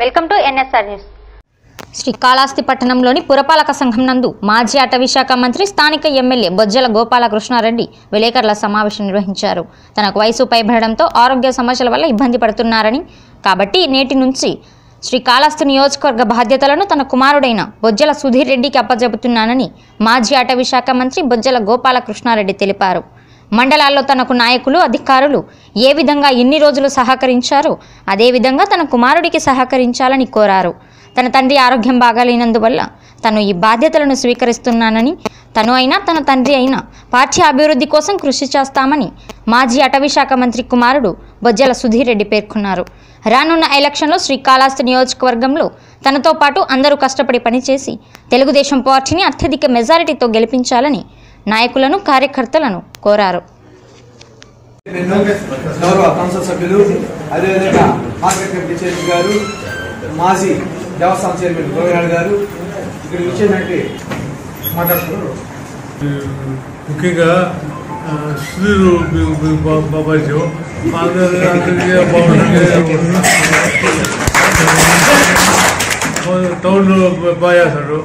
Welcome to NSR news. Srikalahasti పట్టణంలోని పురపాలక సంఘం నందు మాజీ అటవీ శాఖ మంత్రి స్థానిక ఎమ్మెల్యే బొజ్జల గోపాలకృష్ణారెడ్డి విలేకరుల సమావేశం నిర్వహించారు. తనకు వయసు పైబడడంతో ఆరోగ్య సమస్యల వల్ల ఇబ్బంది పడుతున్నారని కాబట్టి నేటి నుంచి శ్రీకాళహస్తి నియోజకవర్గ బాధ్యతలను తన కుమారుడైన బొజ్జల సుధీర్ రెడ్డికి అప్పజెబుతున్నానని మాజీ అటవీ శాఖ మంత్రి బొజ్జల గోపాలకృష్ణారెడ్డి తెలిపారు. మండలాల్లో తనకు నాయకులు అధికారులు ఏ విధంగా ఎన్ని రోజులు సహకరించారో అదేవిధంగా తన కుమారుడికి సహకరించాలని కోరారు. తన తండ్రి ఆరోగ్యం బాగాలేనందువల్ల తను ఈ బాధ్యతలను స్వీకరిస్తున్నానని తను అయినా తన తండ్రి అయినా పార్టీ అభివృద్ధి కోసం కృషి చేస్తామని మాజీ అటవీ శాఖ మంత్రి కుమారుడు బొజ్జల సుధీర్ రెడ్డి పేర్కొన్నారు. రానున్న ఎలక్షన్లో శ్రీకాళహస్తి నియోజకవర్గంలో తనతో పాటు అందరూ కష్టపడి పనిచేసి తెలుగుదేశం పార్టీని అత్యధిక మెజారిటీతో గెలిపించాలని నాయకులను కార్యకర్తలను కోరారు. నేను గౌరవ కౌన్సిల్ సభ్యులు అదేవిధంగా మార్కెట్ కమిటీ చైర్మన్ గారు మాజీ దేవస్థానం చైర్మన్ గోవినాడు గారు ఇక్కడ వచ్చేటువంటి మాట్లాడుతున్నారు. ముఖ్యంగా సుధీర్ బాగుంటుంది టౌన్లో బాగా చేస్తాడు.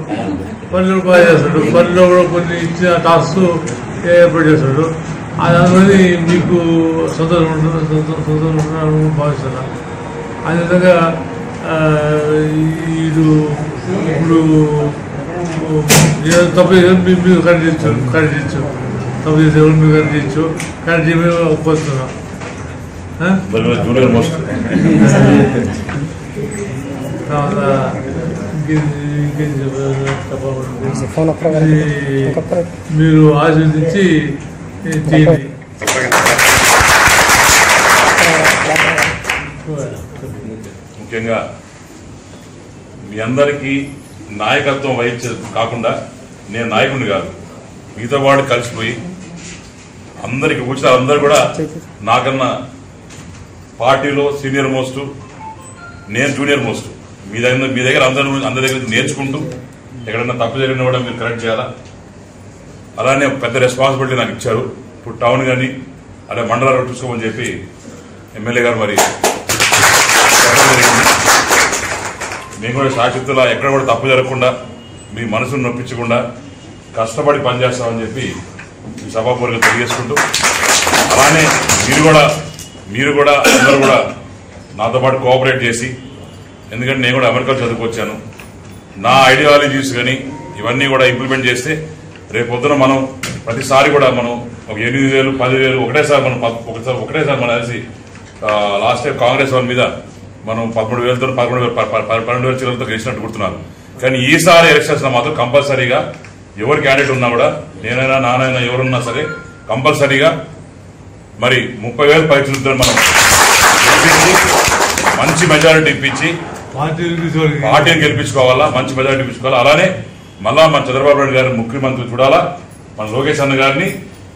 పనులు బాగా చేస్తాడు. పనిలో కూడా కొన్ని ఇచ్చిన టాస్క్ ఏర్పాటు చేస్తాడు. అది మీకు సంతోషం ఉంటుంది? సంతో- సంతోషం ఉంటుందని భావిస్తున్నాను అదేవిధంగా వీడు ఇప్పుడు తప్పు చేస్తే మీ- మీరు ఖండించు ఖండించు తప్పు చేసే మీరు ఒప్పుకొస్తున్నాం ఆ? మరి మీరు జూనియర్ మోస్ట్. తర్వాత మీరు ఆశీర్వదించి చేయండి ముఖ్యంగా మీ అందరికీ నాయకత్వం వహించే కాకుండా నేను నాయకుడిని కాదు మీతో పాటు కలిసిపోయి అందరికి కూర్చున్న అందరు కూడా నాకన్నా పార్టీలో సీనియర్ మోస్ట్ నేను జూనియర్ మోస్ట్. మీ దగ్గర మీ దగ్గర అందరూ అందరి దగ్గర నేర్చుకుంటూ ఎక్కడన్నా తప్పు జరిగిన కూడా మీరు కరెక్ట్ చేయాలా? అలానే పెద్ద రెస్పాన్సిబిలిటీ నాకు ఇచ్చారు. ఇప్పుడు టౌన్ కానీ అదే మండలాలు చూసుకోమని చెప్పి ఎమ్మెల్యే గారు మరి జరిగింది. మేము కూడా సాక్షిత్తులా ఎక్కడ కూడా తప్పు జరగకుండా మీ మనసును నొప్పించకుండా కష్టపడి పనిచేస్తామని చెప్పి ఈ సభాపూర్వకంగా తెలియజేసుకుంటూ అలానే మీరు కూడా మీరు కూడా అందరూ కూడా నాతో పాటు కోఆపరేట్ చేసి ఎందుకంటే నేను కూడా అమెరికా చదువుకొచ్చాను. నా ఐడియాలజీస్ కానీ ఇవన్నీ కూడా ఇంప్లిమెంట్ చేస్తే రేపు పొద్దున మనం ప్రతిసారి కూడా మనం ఒక ఎనిమిది వేలు పదివేలు ఒకటేసారి మనం ఒకసారి ఒకటేసారి మనం కలిసి లాస్ట్ టైం కాంగ్రెస్ వాళ్ళ మీద మనం పదమూడు వేలతో పదకొండు వేలు పన్నెండు వేల చీరలతో గెలిచినట్టు గుర్తున్నారు. కానీ ఈసారి ఎలక్షన్స్లో మాత్రం కంపల్సరీగా ఎవరు క్యాండిడేట్ ఉన్నా కూడా నేనైనా నానైనా ఎవరున్నా సరే కంపల్సరీగా మరి ముప్పై వేలు పరీక్షలతో మనం మంచి మెజారిటీ ఇప్పించి పార్టీని గెలిపించుకోవాలా? మంచి మెజారిటీ ఇప్పించుకోవాలా అలానే మళ్ళా మన చంద్రబాబు నాయుడు గారిని ముఖ్యమంత్రి చూడాలా? మన లోకేష్ అన్న గారిని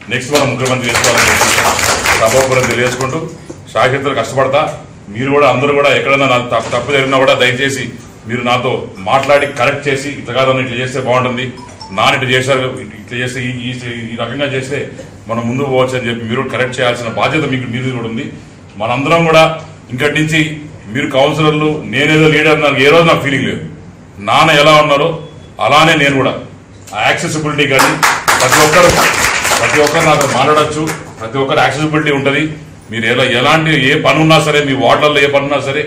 నెక్స్ట్ మనం ముఖ్యమంత్రి చేసుకోవాలని సభాపురం తెలియజేసుకుంటూ శాఖితులు కష్టపడతా. మీరు కూడా అందరూ కూడా ఎక్కడైనా నాకు తప్పు తప్పు జరిగినా కూడా దయచేసి మీరు నాతో మాట్లాడి కరెక్ట్ చేసి ఇట్లా కాదని ఇట్లా చేస్తే బాగుంటుంది. నాన్న ఇట్లా చేశారు ఇట్లా చేస్తే ఈ- ఈ- ఈ రకంగా చేస్తే మనం ముందుకు పోవచ్చు అని చెప్పి మీరు కరెక్ట్ చేయాల్సిన బాధ్యత మీకు మీరు కూడా ఉంది. మనందరం కూడా ఇంకటి నుంచి మీరు కౌన్సిలర్లు నేనేదో లీడర్ నాకు ఏ రోజు నాకు ఫీలింగ్ లేదు. నాన్న ఎలా ఉన్నారో అలానే నేను కూడా. ఆ యాక్సెసిబిలిటీ కానీ ప్రతి ఒక్కరు ప్రతి ఒక్కరు నాతో మాట్లాడచ్చు. ప్రతి ఒక్కరు యాక్సెసిబిలిటీ ఉంటుంది. మీరు ఎలా ఎలాంటి ఏ పని ఉన్నా సరే మీ వార్డులలో ఏ పని ఉన్నా సరే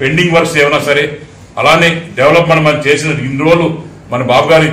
పెండింగ్ వర్క్స్ ఏమైనా సరే అలానే డెవలప్మెంట్ మనం చేసిన ఇన్ని రోజులు మన బాబు గారు